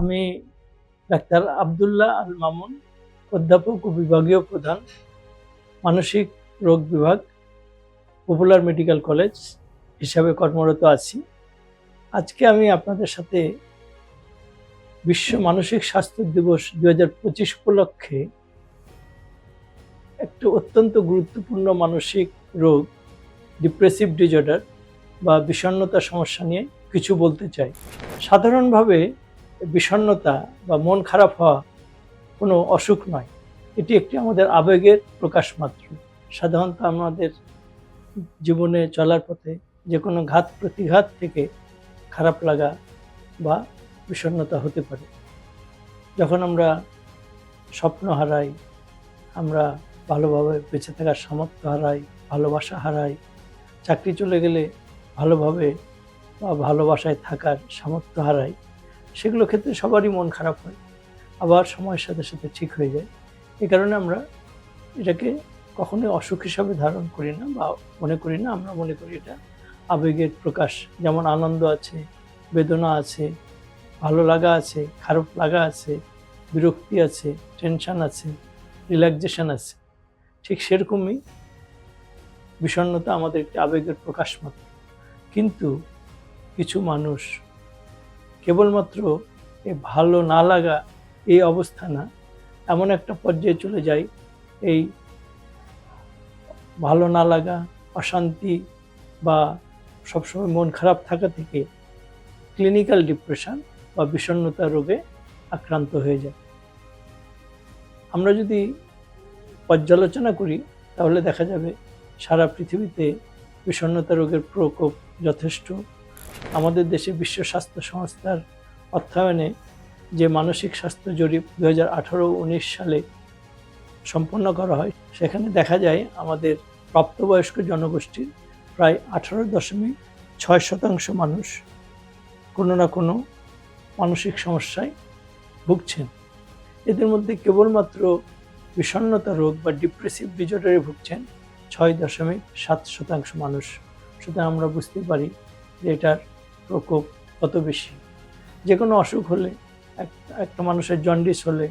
আমি ডাক্তার আবদুল্লাহ আল মামুন, অধ্যাপক ও বিভাগীয় প্রধান, মানসিক রোগ বিভাগ পপুলার মেডিকেল কলেজ হিসাবে কর্মরত আছি। আজকে আমি আপনাদের সাথে বিশ্ব মানসিক স্বাস্থ্য দিবস দু হাজার পঁচিশ উপলক্ষে একটি অত্যন্ত গুরুত্বপূর্ণ মানসিক রোগ ডিপ্রেসিভ ডিজর্ডার বা বিষণ্ণতা সমস্যা নিয়ে কিছু বলতে চাই। সাধারণভাবে বিষণ্ণতা বা মন খারাপ হওয়া কোনো অসুখ নয়। এটি একটি আমাদের আবেগের প্রকাশ মাত্র। সাধারণত আমাদের জীবনে চলার পথে যে কোনো ঘাত প্রতিঘাত থেকে খারাপ লাগা বা বিষণ্ণতা হতে পারে। যখন আমরা স্বপ্ন হারাই, আমরা ভালোভাবে বেঁচে থাকার সামর্থ্য হারাই, ভালোবাসা হারাই, চাকরি চলে গেলে ভালোভাবে বা ভালোবাসায় থাকার সামর্থ্য হারাই সেগুলো ক্ষেত্রে সবারই মন খারাপ হয়। আবার সময়ের সাথে সাথে ঠিক হয়ে যায়। এ কারণে আমরা এটাকে কখনোই অসুখ হিসাবে ধারণ করি না বা মনে করি না, আমরা মনে করি এটা আবেগের প্রকাশ। যেমন আনন্দ আছে, বেদনা আছে, ভালো লাগা আছে, খারাপ লাগা আছে, বিরক্তি আছে টেনশন আছে রিল্যাক্সেশন আছে। ঠিক সেরকমই বিষণ্ণতা আমাদের একটি আবেগের প্রকাশ মাত্র। কিন্তু কিছু মানুষ কেবলমাত্র এ ভালো না লাগা এই অবস্থা না, এমন একটা পর্যায়ে চলে যায় এই ভালো না লাগা, অশান্তি বা সবসময় মন খারাপ থাকা থেকে ক্লিনিক্যাল ডিপ্রেশন বা বিষণ্ণতা রোগে আক্রান্ত হয়ে যায়। আমরা যদি পর্যালোচনা করি, তাহলে দেখা যাবে সারা পৃথিবীতে বিষণ্ণতা রোগের প্রকোপ যথেষ্ট আমাদের দেশে বিশ্ব স্বাস্থ্য সংস্থার অর্থায়নে যে মানসিক স্বাস্থ্য জরিপ দু হাজার আঠারো উনিশ সালে সম্পন্ন করা হয়, সেখানে দেখা যায় আমাদের প্রাপ্তবয়স্ক জনগোষ্ঠীর প্রায় আঠারো দশমিক ছয় শতাংশ মানুষ কোনো না কোনো মানসিক সমস্যায় ভুগছেন। এদের মধ্যে কেবলমাত্র বিষণ্ণতা রোগ বা ডিপ্রেসিভ ডিজর্ডারে ভুগছেন ছয় দশমিক সাত শতাংশ মানুষ। সুতরাং আমরা বুঝতে পারি যে এটার প্রকোপ কত বেশি? যে কোনো অসুখ হলে একটা মানুষের জন্ডিস হলে,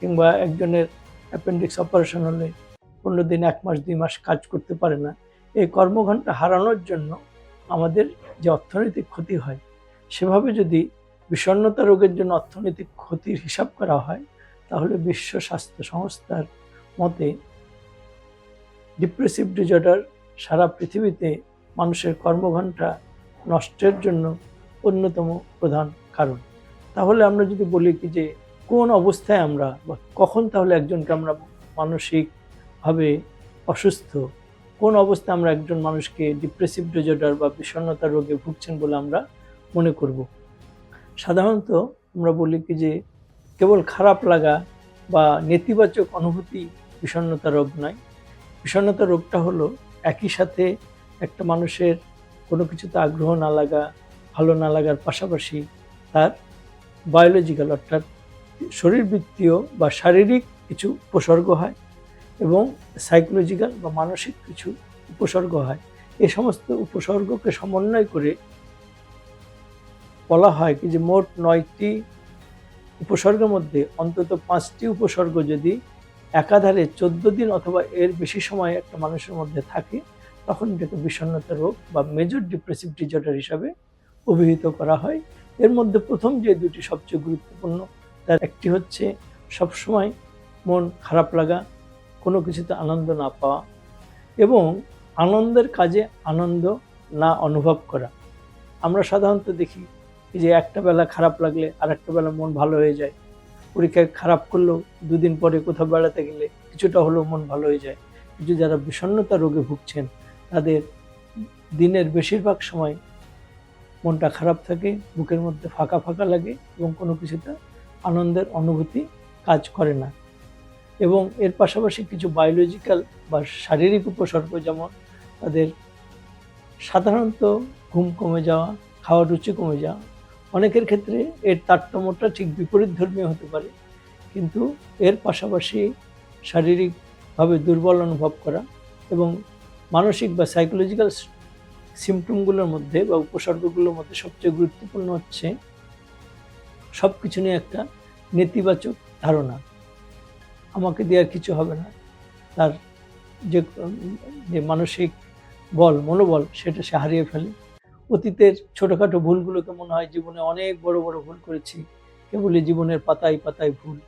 কিংবা একজনের অ্যাপেন্ডিক্স অপারেশন হলে, পনেরো দিন, এক মাস, দুই মাস কাজ করতে পারে না। এই কর্মঘণ্টা হারানোর জন্য আমাদের যে অর্থনৈতিক ক্ষতি হয়, সেভাবে যদি বিষণ্ণতা রোগের জন্য অর্থনৈতিক ক্ষতির হিসাব করা হয়, তাহলে বিশ্ব স্বাস্থ্য সংস্থার মতে ডিপ্রেসিভ ডিজর্ডার সারা পৃথিবীতে মানুষের কর্মঘণ্টা নষ্টের জন্য অন্যতম প্রধান কারণ। তাহলে আমরা যদি বলি কি যে কোন অবস্থায় আমরা বা কখন তাহলে একজনকে আমরা মানসিকভাবে অসুস্থ? কোন অবস্থায় আমরা একজন মানুষকে ডিপ্রেসিভ ডিজর্ডার বা বিষণ্ণতা রোগে ভুগছেন বলে আমরা মনে করব? সাধারণত আমরা বলি কি যে কেবল খারাপ লাগা বা নেতিবাচক অনুভূতি বিষণ্ণতা রোগ নয়। বিষণ্ণতা রোগটা হলো একই সাথে একটা মানুষের কোনো কিছুতে আগ্রহ না লাগা, ভালো না লাগার পাশাপাশি তার বায়োলজিক্যাল অর্থাৎ শরীরবৃত্তীয় বা শারীরিক কিছু উপসর্গ হয় এবং সাইকোলজিক্যাল বা মানসিক কিছু উপসর্গ হয়। এই সমস্ত উপসর্গকে সমন্বয় করে বলা হয় কি যে মোট নয়টি উপসর্গের মধ্যে অন্তত পাঁচটি উপসর্গ যদি একাধারে চোদ্দ দিন অথবা এর বেশি সময় একটা মানুষের মধ্যে থাকে তখন এটাকে বিষণ্ণতা রোগ বা মেজর ডিপ্রেসিভ ডিজর্ডার হিসাবে অভিহিত করা হয়। এর মধ্যে প্রথম যে দুটি সবচেয়ে গুরুত্বপূর্ণ, তার একটি হচ্ছে সবসময় মন খারাপ লাগা, কোনো কিছুতে আনন্দ না পাওয়া এবং আনন্দের কাজে আনন্দ না অনুভব করা। আমরা সাধারণত দেখি যে একটা বেলা খারাপ লাগলে আর একটা বেলা মন ভালো হয়ে যায়। পরীক্ষায় খারাপ করলেও দুদিন পরে কোথাও বেড়াতে গেলে কিছুটা হলেও মন ভালো হয়ে যায়। কিন্তু যারা বিষণ্ণতা রোগে ভুগছেন তাদের দিনের বেশিরভাগ সময় মনটা খারাপ থাকে, বুকের মধ্যে ফাঁকা ফাঁকা লাগে এবং কোনো কিছুতে আনন্দের অনুভূতি কাজ করে না। এবং এর পাশাপাশি কিছু বায়োলজিক্যাল বা শারীরিক উপসর্গ যেমন তাদের সাধারণত ঘুম কমে যাওয়া, খাওয়ার রুচি কমে যাওয়া, অনেকের ক্ষেত্রে এর তারতম্যটা ঠিক বিপরীত ধর্মীয় হতে পারে। কিন্তু এর পাশাপাশি শারীরিকভাবে দুর্বল অনুভব করা এবং মানসিক বা সাইকোলজিক্যাল সিমটমগুলোর মধ্যে বা উপসর্গগুলোর মধ্যে সবচেয়ে গুরুত্বপূর্ণ হচ্ছে সব কিছু নিয়ে একটা নেতিবাচক ধারণা। আমাকে দিয়ে আর কিছু হবে না। তার যে যে মানসিক বল, মনোবল, সেটা সে হারিয়ে ফেলে। অতীতের ছোটোখাটো ভুলগুলোকে মনে হয় জীবনে অনেক বড় বড় ভুল করেছি। কেবলই জীবনের পাতায় পাতায় ভুল।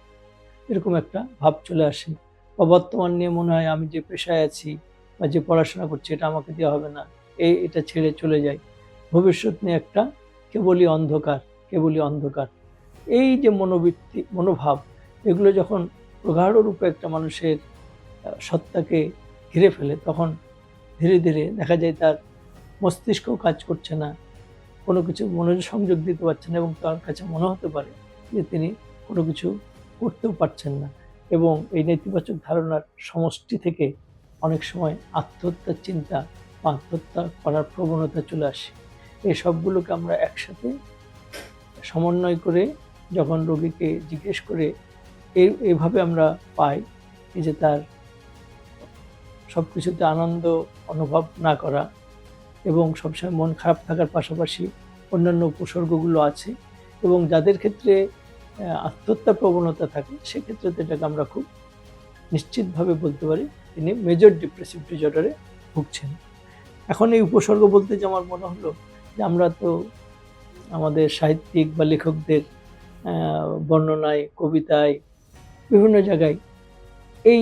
এরকম একটা ভাব চলে আসে। বা বর্তমান নিয়ে মনে হয় আমি যে পেশায় আছি বা যে পড়াশোনা করছে, এটা আমাকে দেওয়া হবে না। এই, এটা ছেড়ে চলে যায় ভবিষ্যৎ নিয়ে একটা কেবলই অন্ধকার কেবলই অন্ধকার। এই যে মনোবৃত্তি, মনোভাব, এগুলো যখন প্রগাঢ় রূপে একটা মানুষের সত্তাকে ঘিরে ফেলে, তখন ধীরে ধীরে দেখা যায় তার মস্তিষ্ক কাজ করছে না। কোনো কিছু মনোযোগ সংযোগ দিতে পারছে না এবং তার কাছে মনে হতে পারে যে তিনি কোনো কিছু করতেও পারছেন না। এবং এই নেতিবাচক ধারণার সমষ্টি থেকে অনেক সময় আত্মহত্যার চিন্তা বা আত্মহত্যা করার প্রবণতা চলে আসে। এই সবগুলোকে আমরা একসাথে সমন্বয় করে যখন রোগীকে জিজ্ঞেস করে এই এইভাবে আমরা পাই যে তার সব কিছুতে আনন্দ অনুভব না করা এবং সবসময় মন খারাপ থাকার পাশাপাশি অন্যান্য উপসর্গগুলো আছে এবং যাদের ক্ষেত্রে আত্মহত্যা প্রবণতা থাকে সেক্ষেত্রে তো এটাকে আমরা খুব নিশ্চিতভাবে বলতে পারি তিনি মেজর ডিপ্রেসিভ ডিজর্ডারে ভুগছেন। এখন এই উপসর্গ বলতে যে আমার মনে হলো যে আমরা তো আমাদের সাহিত্যিক বা লেখকদের বর্ণনায়, কবিতায় বিভিন্ন জায়গায় এই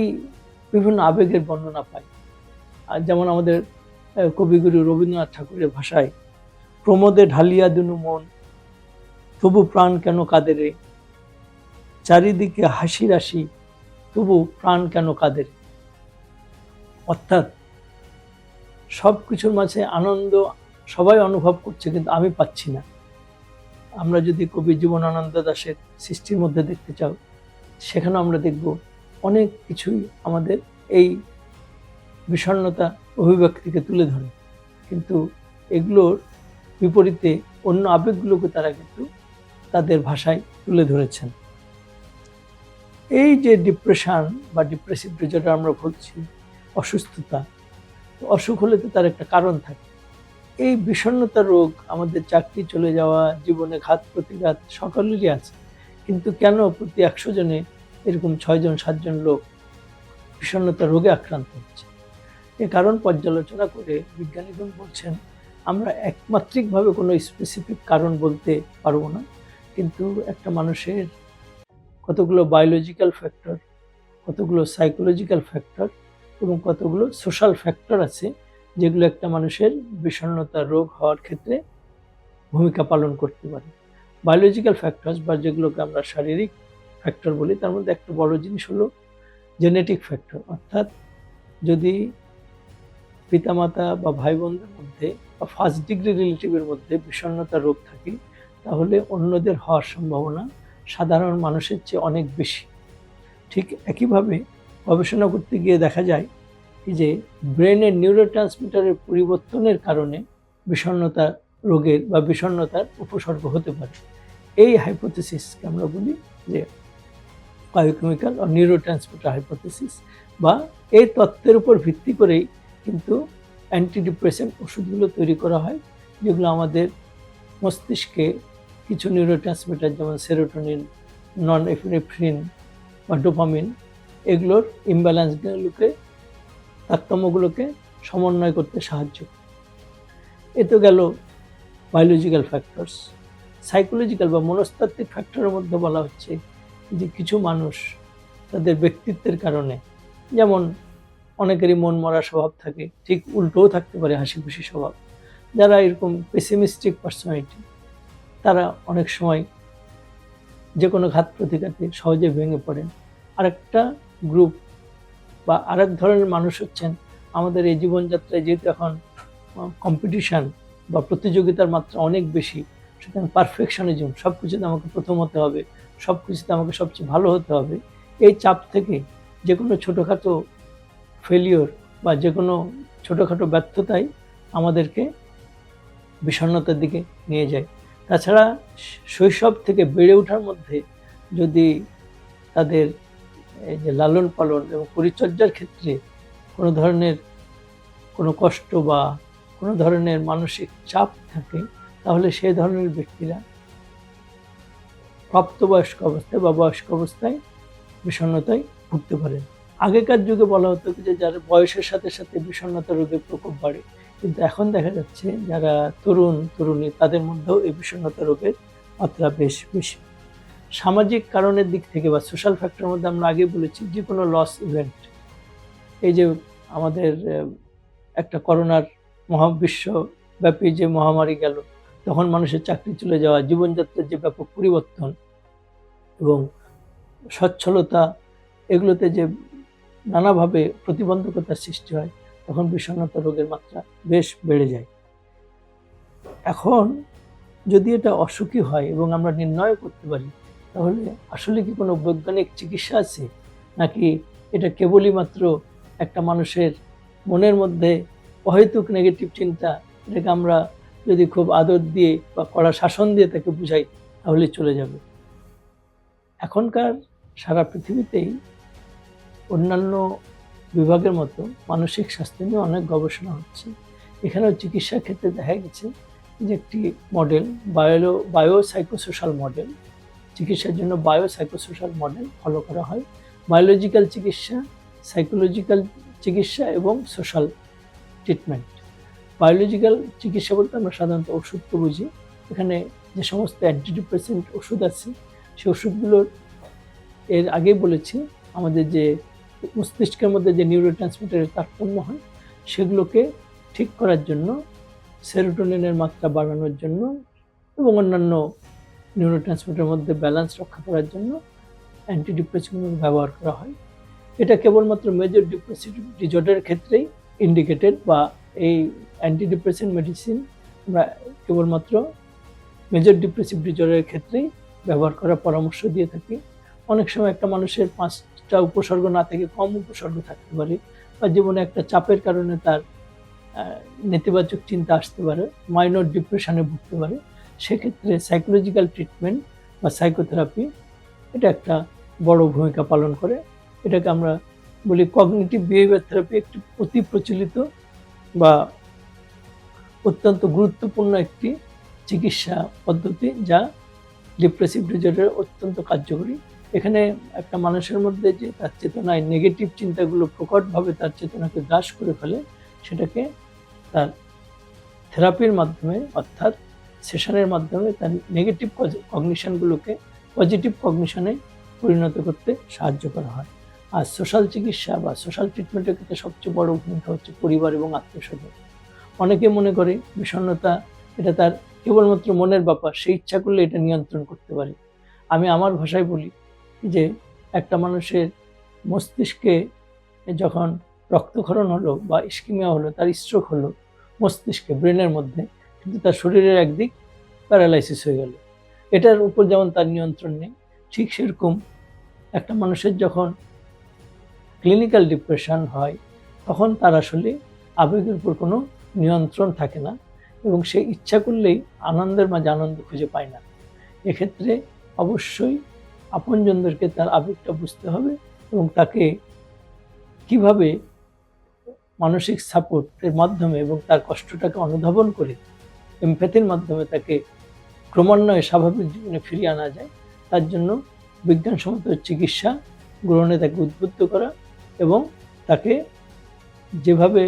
বিভিন্ন আবেগের বর্ণনা পাই। আর যেমন আমাদের কবিগুরু রবীন্দ্রনাথ ঠাকুরের ভাষায়, প্রমোদে ঢালিয়া দুনু মন, তবু প্রাণ কেন কাঁদে রে? চারিদিকে হাসি রাশি তবু প্রাণ কেন কাঁদে রে? অর্থাৎ সব কিছুর মাঝে আনন্দ সবাই অনুভব করছে, কিন্তু আমি পাচ্ছি না। আমরা যদি কবি জীবনানন্দ দাশের সৃষ্টির মধ্যে দেখতে চাও সেখানে আমরা দেখব অনেক কিছুই আমাদের এই বিষণ্ণতা অভিব্যক্তিকে তুলে ধরে। কিন্তু এগুলোর বিপরীতে অন্য আবেগগুলোকে তারা কিন্তু তাদের ভাষায় তুলে ধরেছেন। এই যে ডিপ্রেশন বা ডিপ্রেসিভ ডিজর্ডার আমরা বলছি অসুস্থতা। অসুখ হলে তো তার একটা কারণ থাকে। এই বিষণ্ণতা রোগ আমাদের চাকরি চলে যাওয়া, জীবনে ঘাত প্রতিঘাত সকলেরই আছে। কিন্তু কেন প্রতি একশো জনে এরকম ছয়জন সাতজন লোক বিষণ্ণতা রোগে আক্রান্ত হচ্ছে? এ কারণ পর্যালোচনা করে বিজ্ঞানীগণ বলছেন, আমরা একমাত্রিকভাবে কোনো স্পেসিফিক কারণ বলতে পারব না। কিন্তু একটা মানুষের কতগুলো বায়োলজিক্যাল ফ্যাক্টর কতগুলো সাইকোলজিক্যাল ফ্যাক্টর এবং কতগুলো সোশ্যাল ফ্যাক্টর আছে যেগুলো একটা মানুষের বিষণ্ণতা রোগ হওয়ার ক্ষেত্রে ভূমিকা পালন করতে পারে। বায়োলজিক্যাল ফ্যাক্টরস বা যেগুলোকে আমরা শারীরিক ফ্যাক্টর বলি, তার মধ্যে একটা বড় জিনিস হলো জেনেটিক ফ্যাক্টর অর্থাৎ যদি পিতামাতা বা ভাই বোনদের মধ্যে বা ফার্স্ট ডিগ্রি রিলেটিভের মধ্যে বিষণ্নতা রোগ থাকে, তাহলে অন্যদের হওয়ার সম্ভাবনা সাধারণ মানুষের চেয়ে অনেক বেশি। ঠিক একইভাবে গবেষণা করতে গিয়ে দেখা যায় যে ব্রেনের নিউরো ট্রান্সমিটারের পরিবর্তনের কারণে বিষণ্ণতা রোগের বা বিষণ্ণতার উপসর্গ হতে পারে। এই হাইপোথেসিসকে আমরা বলি যে বায়োকেমিক্যাল ও নিউরো ট্রান্সমিটার হাইপোথেসিস বা এই তত্ত্বের উপর ভিত্তি করেই কিন্তু অ্যান্টিডিপ্রেসেন্ট ওষুধগুলো তৈরি করা হয়, যেগুলো আমাদের মস্তিষ্কে কিছু নিউরো ট্রান্সমিটার যেমন সেরোটোনিন নন এফিনেফ্রিন বা ডোপামিন এগুলোর ইমব্যালেন্সগুলোকে তারতম্যগুলোকে সমন্বয় করতে সাহায্য এ তো গেল বায়োলজিক্যাল ফ্যাক্টরস সাইকোলজিক্যাল বা মনস্তাত্ত্বিক ফ্যাক্টরের মধ্যে বলা হচ্ছে যে কিছু মানুষ তাদের ব্যক্তিত্বের কারণে, যেমন অনেকেরই মন মরা স্বভাব থাকে, ঠিক উল্টোও থাকতে পারে হাসি খুশি স্বভাব। যারা এরকম পেসিমিস্টিক পার্সোনালিটি তারা অনেক সময় যে কোনো ঘাত প্রতিঘাতে সহজে ভেঙে পড়েন। আরেকটা গ্রুপ বা আরেক ধরনের মানুষ হচ্ছেন আমাদের এই জীবনযাত্রায় যেহেতু এখন কম্পিটিশান বা প্রতিযোগিতার মাত্রা অনেক বেশি, সুতরাং পারফেকশনিজম সব কিছুতে আমাকে প্রথম হতে হবে সব কিছুতে আমাকে সবচেয়ে ভালো হতে হবে। এই চাপ থেকে যে কোনো ছোটোখাটো ফেলিওর বা যে কোনো ছোটোখাটো ব্যর্থতাই আমাদেরকে বিষণ্ণতার দিকে নিয়ে যায়। তাছাড়া শৈশব থেকে বেড়ে ওঠার মধ্যে যদি তাদের এই যে লালন পালন এবং পরিচর্যার ক্ষেত্রে কোনো ধরনের কোনো কষ্ট বা কোনো ধরনের মানসিক চাপ থাকে, তাহলে সে ধরনের ব্যক্তিরা প্রাপ্তবয়স্ক অবস্থায় বা বয়স্ক অবস্থায় বিষণ্ণতায় ভুগতে পারেন। আগেকার যুগে বলা হতো যে যার বয়সের সাথে সাথে বিষণ্ণতা রোগের প্রকোপ বাড়ে। কিন্তু এখন দেখা যাচ্ছে যারা তরুণ, তরুণী তাদের মধ্যেও এই বিষণ্ণতা রোগের মাত্রা বেশ, বেশি সামাজিক কারণের দিক থেকে বা সোশ্যাল ফ্যাক্টরের মধ্যে আমরা আগে বলেছি যে কোনো লস ইভেন্ট এই যে আমাদের একটা করোনার মহাবিশ্বব্যাপী যে মহামারী গেল, তখন মানুষের চাকরি চলে যাওয়া, জীবনযাত্রার যে ব্যাপক পরিবর্তন এবং সচ্ছলতা, এগুলোতে যে নানাভাবে প্রতিবন্ধকতার সৃষ্টি হয়, তখন বিষণ্ণতা রোগের মাত্রা বেশ বেড়ে যায়। এখন যদি এটা অসুখী হয় এবং আমরা নির্ণয় করতে পারি তাহলে আসলে কি কোনো বৈজ্ঞানিক চিকিৎসা আছে? নাকি এটা কেবলই মাত্র একটা মানুষের মনের মধ্যে অহেতুক নেগেটিভ চিন্তা, এটাকে আমরা যদি খুব আদর দিয়ে বা কড়া শাসন দিয়ে তাকে বুঝাই তাহলে চলে যাবে। এখনকার সারা পৃথিবীতেই অন্যান্য বিভাগের মতো মানসিক স্বাস্থ্য নিয়ে অনেক গবেষণা হচ্ছে। এখানেও চিকিৎসার ক্ষেত্রে দেখা গেছে যে একটি মডেল বায়োলো বায়ো সাইকোসোশ্যাল মডেল চিকিৎসার জন্য বায়ো সাইকোসোশ্যাল মডেল ফলো করা হয়। বায়োলজিক্যাল চিকিৎসা, সাইকোলজিক্যাল চিকিৎসা এবং সোশ্যাল ট্রিটমেন্ট। বায়োলজিক্যাল চিকিৎসা বলতে আমরা সাধারণত ওষুধকে বুঝি। এখানে যে সমস্ত অ্যান্টিডিপ্রেসেন্ট ওষুধ আছে সেই ওষুধগুলোর এর আগেই বলেছি, আমাদের যে মস্তিষ্কের মধ্যে যে নিউরো ট্রান্সমিটারের তারতম্য হয়, সেগুলোকে ঠিক করার জন্য সেরোটোনিনের মাত্রা বাড়ানোর জন্য এবং অন্যান্য নিউরো ট্রান্সমিটারের মধ্যে ব্যালেন্স রক্ষা করার জন্য অ্যান্টিডিপ্রেসেন্ট ব্যবহার করা হয়। এটা কেবলমাত্র মেজর ডিপ্রেসিভ ডিজর্ডারের ক্ষেত্রেই ইন্ডিকেটেড বা এই অ্যান্টিডিপ্রেসেন্ট মেডিসিন আমরা কেবলমাত্র মেজর ডিপ্রেসিভ ডিজর্ডারের ক্ষেত্রেই ব্যবহার করার পরামর্শ দিয়ে থাকি। অনেক সময় একটা মানুষের পাঁচটা উপসর্গ না থেকে কম উপসর্গ থাকতে পারে বা জীবনে একটা চাপের কারণে তার নেতিবাচক চিন্তা আসতে পারে মাইনর ডিপ্রেশনে ভুগতে পারে। সেক্ষেত্রে সাইকোলজিক্যাল ট্রিটমেন্ট বা সাইকোথেরাপি এটা একটা বড় ভূমিকা পালন করে। এটাকে আমরা বলি কগনিটিভ বিহেভিয়ার থেরাপি একটি অতি প্রচলিত বা অত্যন্ত গুরুত্বপূর্ণ একটি চিকিৎসা পদ্ধতি যা ডিপ্রেসিভ ডিজর্ডার অত্যন্ত কার্যকরী। এখানে একটা মানুষের মধ্যে যে তার চেতনায় নেগেটিভ চিন্তাগুলো প্রকটভাবে তার চেতনাকে গ্রাস করে ফেলে, সেটাকে তার থেরাপির মাধ্যমে অর্থাৎ সেশনের মাধ্যমে তার নেগেটিভ কগনিশনগুলোকে পজিটিভ কগনিশনে পরিণত করতে সাহায্য করা হয়। আর সোশ্যাল চিকিৎসা বা সোশ্যাল ট্রিটমেন্টের ক্ষেত্রে সবচেয়ে বড় ভূমিকা হচ্ছে পরিবার এবং আত্মীয় স্বজন অনেকে মনে করে বিষণ্ণতা, এটা তার কেবলমাত্র মনের ব্যাপার, সে ইচ্ছা করলে এটা নিয়ন্ত্রণ করতে পারে। আমি আমার ভাষায় বলি যে, একটা মানুষের মস্তিষ্কে যখন রক্তক্ষরণ হলো বা ইস্কিমিয়া হলো, তার স্ট্রোক হলো মস্তিষ্কে ব্রেনের মধ্যে কিন্তু তার শরীরের একদিক প্যারালাইসিস হয়ে গেল। এটার উপর যেমন তার নিয়ন্ত্রণ নেই, ঠিক সেরকম একটা মানুষের যখন ক্লিনিক্যাল ডিপ্রেশন হয়, তখন তার আসলে আবেগের উপর কোনো নিয়ন্ত্রণ থাকে না এবং সে ইচ্ছা করলেই আনন্দের মাঝে আনন্দ খুঁজে পায় না। এক্ষেত্রে অবশ্যই আপনজনদেরকে তার আবেগটা বুঝতে হবে এবং তাকে কীভাবে মানসিক সাপোর্টের মাধ্যমে এবং তার কষ্টটাকে অনুধাবন করে এমপ্যাথির মাধ্যমে তাকে ক্রমান্বয়ে স্বাভাবিক জীবনে ফিরিয়ে আনা যায়, তার জন্য বিজ্ঞানসম্মত চিকিৎসা গ্রহণে তাকে উদ্বুদ্ধ করা এবং তাকে যেভাবে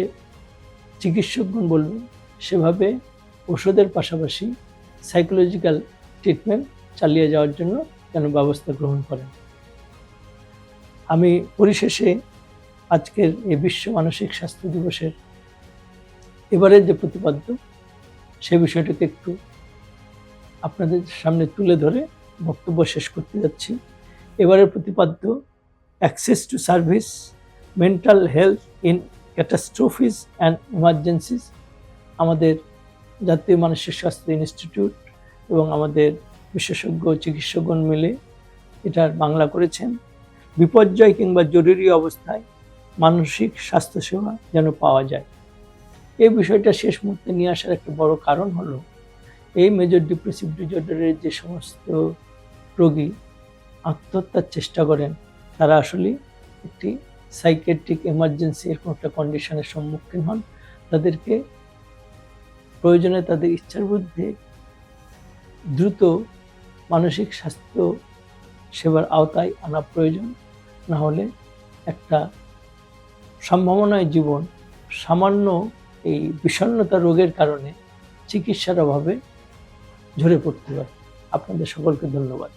চিকিৎসকগণ বলবেন সেভাবে ওষুধের পাশাপাশি সাইকোলজিক্যাল ট্রিটমেন্ট চালিয়ে যাওয়ার জন্য যেন ব্যবস্থা গ্রহণ করেন। আমি পরিশেষে আজকের এই বিশ্ব মানসিক স্বাস্থ্য দিবসের এবারের যে প্রতিপাদ্য সে বিষয়টাকে একটু আপনাদের সামনে তুলে ধরে বক্তব্য শেষ করতে যাচ্ছি। এবারের প্রতিপাদ্য access to service mental health in catastrophes and emergencies আমাদের জাতীয় মানসিক স্বাস্থ্য ইনস্টিটিউট এবং আমাদের বিশেষজ্ঞ চিকিৎসকগণ মিলে এটার বাংলা করেছেন। বিপর্যয় কিংবা জরুরি অবস্থায় মানসিক স্বাস্থ্যসেবা যেন পাওয়া যায়। এই বিষয়টা শেষ মুহূর্তে নিয়ে আসার একটা বড় কারণ হলো, এই মেজর ডিপ্রেসিভ ডিজর্ডারের যে সমস্ত রোগী আত্মহত্যার চেষ্টা করেন, তারা আসলে একটি সাইকেট্রিক এমার্জেন্সি এরকম একটা কন্ডিশনের সম্মুখীন হন, তাদেরকে প্রয়োজনে তাদের ইচ্ছার বিরুদ্ধে দ্রুত মানসিক স্বাস্থ্য সেবার আওতায় আনা প্রয়োজন, না হলে একটা সম্ভাবনায় জীবন সামান্য এই বিষণ্নতা রোগের কারণে চিকিৎসার অভাবে ঝরে পড়তে হয়। আপনাদের সকলকে ধন্যবাদ।